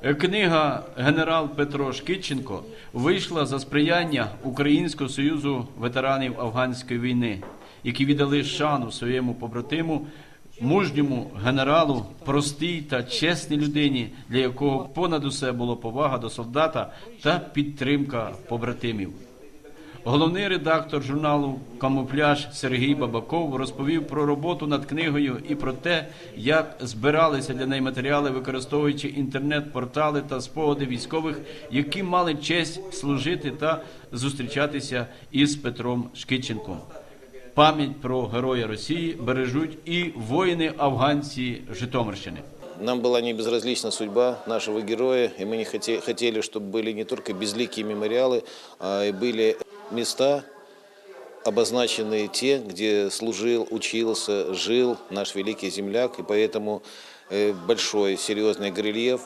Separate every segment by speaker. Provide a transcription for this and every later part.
Speaker 1: Книга Генерал Петро Шкідченко вийшла за сприяння Українського союзу ветеранів афганської війни, які віддали шану своєму побратиму, мужньому генералу, простій та чесній людині, для якого понад усе було повага до солдата та підтримка побратимів. Головний редактор журналу Камуфляж Сергій Бабаков розповів про роботу над книгою і про те, як збиралися для неї матеріали, використовуючи інтернет-портали та спогади військових, які мали честь служити та зустрічатися із Петром Шкідченком. Пам'ять про героя Росії бережуть і воїни афганці Житомирщини.
Speaker 2: Нам была не безразлична судьба нашего героя, и мы не хоте- хотели, чтобы были не только безликие мемориалы, а и были Места, обозначенные те, где служил, учился, жил наш великий земляк, и поэтому э, большой серьезный горельеф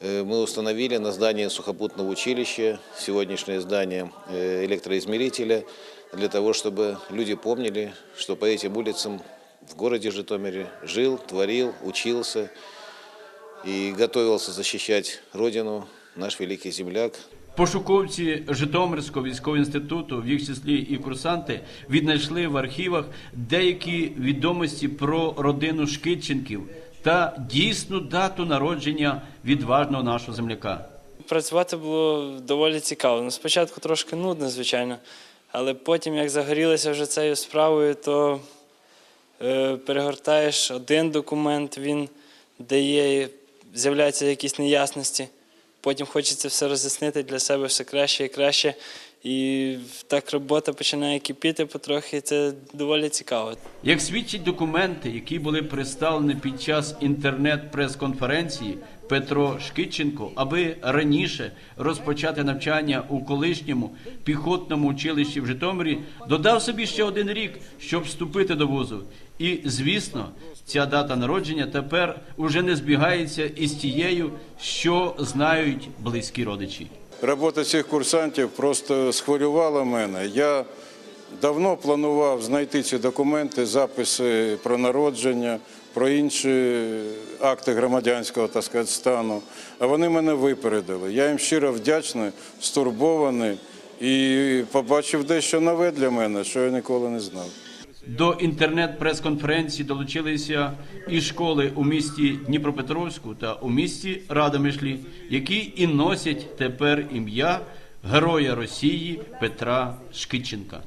Speaker 2: э, мы установили на здании сухопутного училища, сегодняшнее здание э, электроизмерителя, для того, чтобы люди помнили, что по этим улицам в городе Житомире жил, творил, учился и готовился защищать Родину наш великий земляк,
Speaker 1: Пошуковці Житомирського військового інституту, в їх числі і курсанти, віднайшли в архівах деякі відомості про родину Шкідченків та дійсну дату народження відважного нашого земляка.
Speaker 3: Працювати було доволі цікаво. Ну, спочатку трошки нудно, звичайно, але потім, як загорілися вже цією справою, то е, перегортаєш один документ, він дає, з'являються якісь неясності. Потім хочеться все роз'яснити для себе все краще і краще. І так робота починає кипіти потрохи, це доволі цікаво.
Speaker 1: Як свідчать документи, які були представлені під час інтернет-прес-конференції, Петро Шкідченко, аби раніше розпочати навчання у колишньому піхотному училищі в Житомирі, додав собі ще один рік, щоб вступити до вузу. І, звісно, ця дата народження тепер уже не збігається із тією, що знають близькі родичі.
Speaker 4: Робота цих курсантів просто схвилювала мене. Я давно планував знайти ці документи, записи про народження, про інші акти громадянського так сказати, стану. А вони мене випередили. Я їм щиро вдячний, стурбований і побачив дещо нове для мене, що я ніколи не знав.
Speaker 1: До інтернет-прес-конференції долучилися і школи у місті Дніпропетровську та у місті Радомишлі, які і носять тепер ім'я Героя Росії Петра Шкідченка.